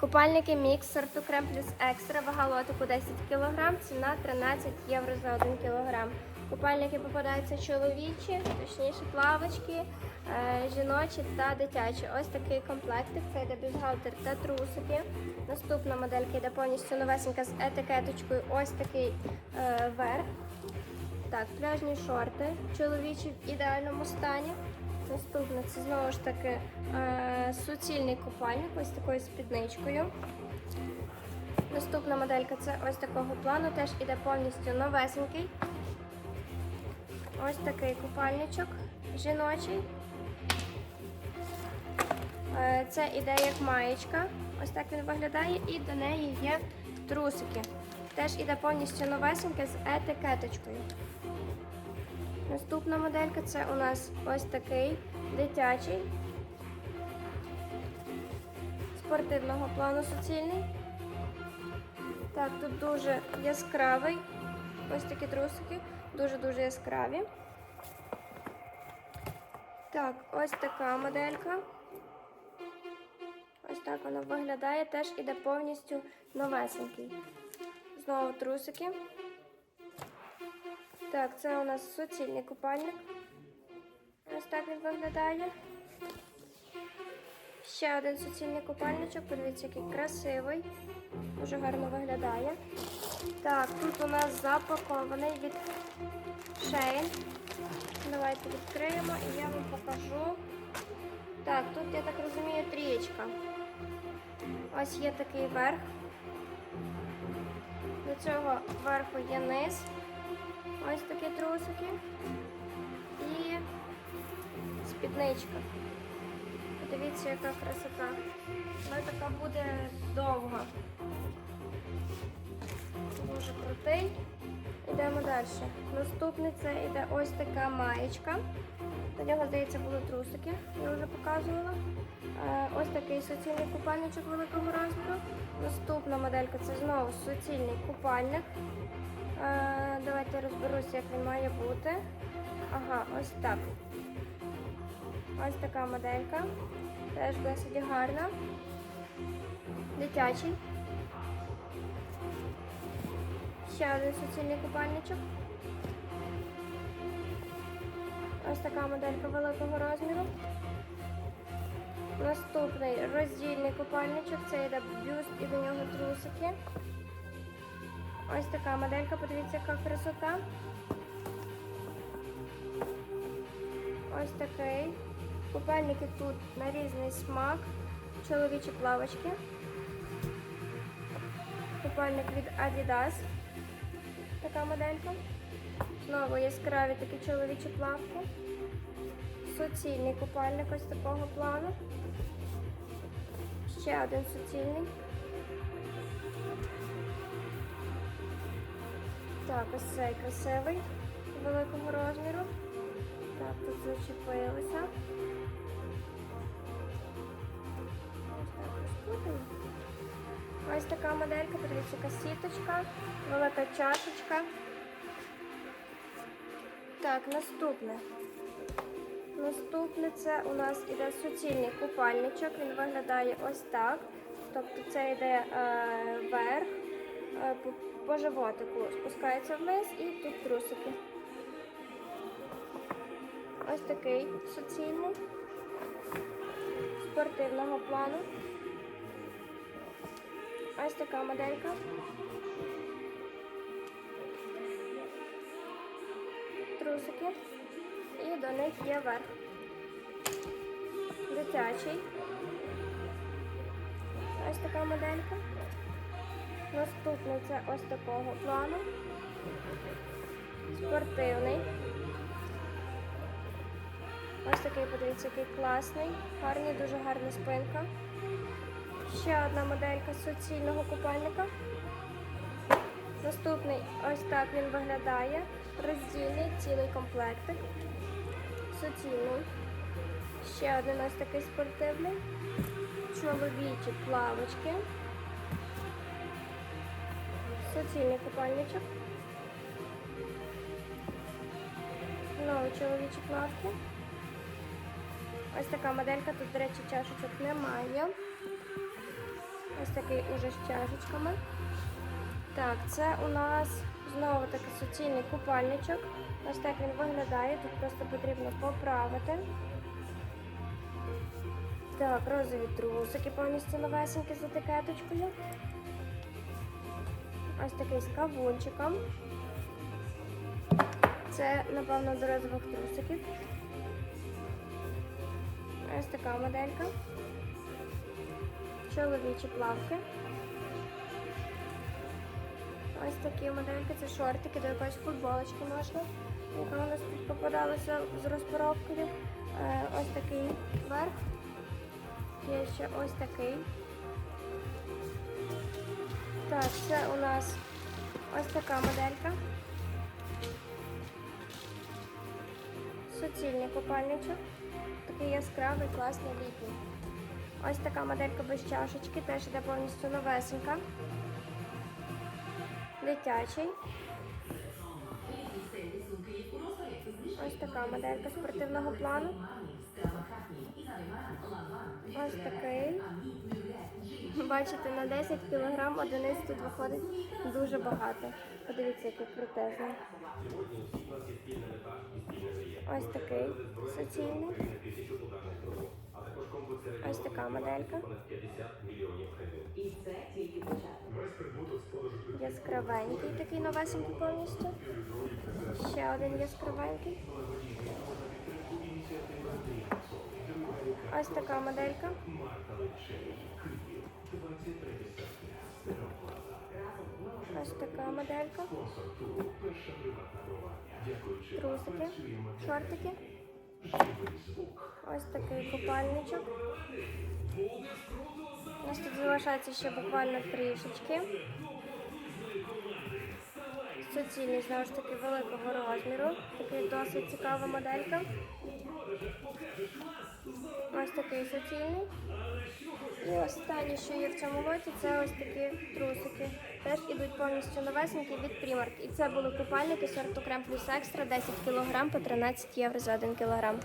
Купальники мікс сорту крем плюс екстра, вага лотику 10 кг, ціна 13 євро за 1 кг. Купальники попадаються чоловічі, точніше плавочки, е, жіночі та дитячі. Ось такий комплектик. Це йде бюстгальтер та трусики. Наступна моделька йде повністю новесенька з етикеточкою. Ось такий е, верх. Так, пляжні шорти, чоловічі в ідеальному стані. Наступне це знову ж таки е, суцільний купальник, ось такою спідничкою. Наступна моделька це ось такого плану, теж іде повністю новесенький. Ось такий купальничок жіночий. Е, Це іде як маєчка. Ось так він виглядає, і до неї є трусики. Теж іде повністю новесеньке з етикеточкою. Наступна моделька це у нас ось такий дитячий спортивного плану суцільний. Так, тут дуже яскравий. Ось такі трусики, дуже-дуже яскраві. Так, ось така моделька. Ось так вона виглядає, теж іде повністю новесенький. Знову трусики. Так, це у нас суцільний купальник. Ось так він виглядає. Ще один суцільний купальничок. Подивіться, який красивий. Дуже гарно виглядає. Так, тут у нас запакований від Shein. Давайте відкриємо і я вам покажу. Так, тут, я так розумію, трієчка. Ось є такий верх. До цього верху є низ. Ось такі трусики і спідничка. Подивіться, яка красота. Вона така буде довга. Дуже крутий. Йдемо далі. Наступний це йде ось така маєчка. До нього, здається, були трусики, я вже показувала. Е, Ось такий суцільний купальничок великого розміру. Наступна моделька це знову суцільний купальник. Е, Давайте розберуся, як він має бути. Ага, ось так. Ось така моделька. Теж досить гарна. Дитячий. Ще один суцільний купальничок. Ось така моделька великого розміру. Наступний роздільний купальничок. Це йде бюст і до нього трусики. Ось така моделька, подивіться, яка красота. Ось такий. Купальники тут на різний смак. Чоловічі плавочки. Купальник від Adidas. Така моделька. Знову яскраві такі чоловічі плавки. Суцільний купальник ось такого плану. Ще один суцільний. Так, ось цей красивий, великого розміру. Так, тут зачепилися. Ось так розпутаємо. Ось така моделька, подивіться, яка сіточка, велика чашечка. Так, наступне. Наступне це у нас іде суцільний купальничок. Він виглядає ось так. Тобто це йде е, верх, е, по, по животику спускається вниз і тут трусики. Ось такий суцільний спортивного плану. Ось така моделька. Трусики. І до них є верх. Дитячий. Ось така моделька. Наступний це ось такого плану. Спортивний. Ось такий, подивіться, який класний, гарний, дуже гарна спинка. Ще одна моделька суцільного купальника. Наступний ось так він виглядає. Роздільний цілий комплектик. Суцільний. Ще один ось такий спортивний. Чоловічі плавочки. Суцільний купальничок. Знову чоловічі плавки. Ось така моделька, тут, до речі, чашечок немає. Ось такий уже з чашечками. Так, це у нас знову таки суцільний купальничок. Ось так він виглядає. Тут просто потрібно поправити. Так, розові трусики повністю новесенькі з етикеточкою. Ось такий з кавунчиком. Це, напевно, до розових трусиків. Ось така моделька. Чоловічі плавки. Ось такі модельки, це шортики, до якоїсь футболочки можна. Яка у нас тут попадалася з розпаровкою. Е, ось такий верх. Є ще ось такий. Так, це у нас ось така моделька. Суцільний купальничок. Такий яскравий, класний літній. Ось така моделька без чашечки, теж іде повністю новесенька. Дитячий. Ось така моделька спортивного плану. Ось такий. Бачите, на 10 кг одиниць тут виходить дуже багато. Подивіться, який крутезний. Ось такий суцільний. Ось така моделька. Яскравенький, такий новесенький повністю. Ще один яскравенький. Ось така моделька. Ось така моделька. Трусики, шортики. Ось такий купальничок. У нас тут залишається ще буквально трішечки. Суцільний, знову ж таки, великого розміру. Такий досить цікава моделька. Ось такий суцільний. І останнє, що є в цьому лоті, це ось такі трусики. Теж ідуть повністю новесенькі від Primark. І це були купальники сорту Крем Плюс Екстра 10 кг по 13 євро за 1 кг.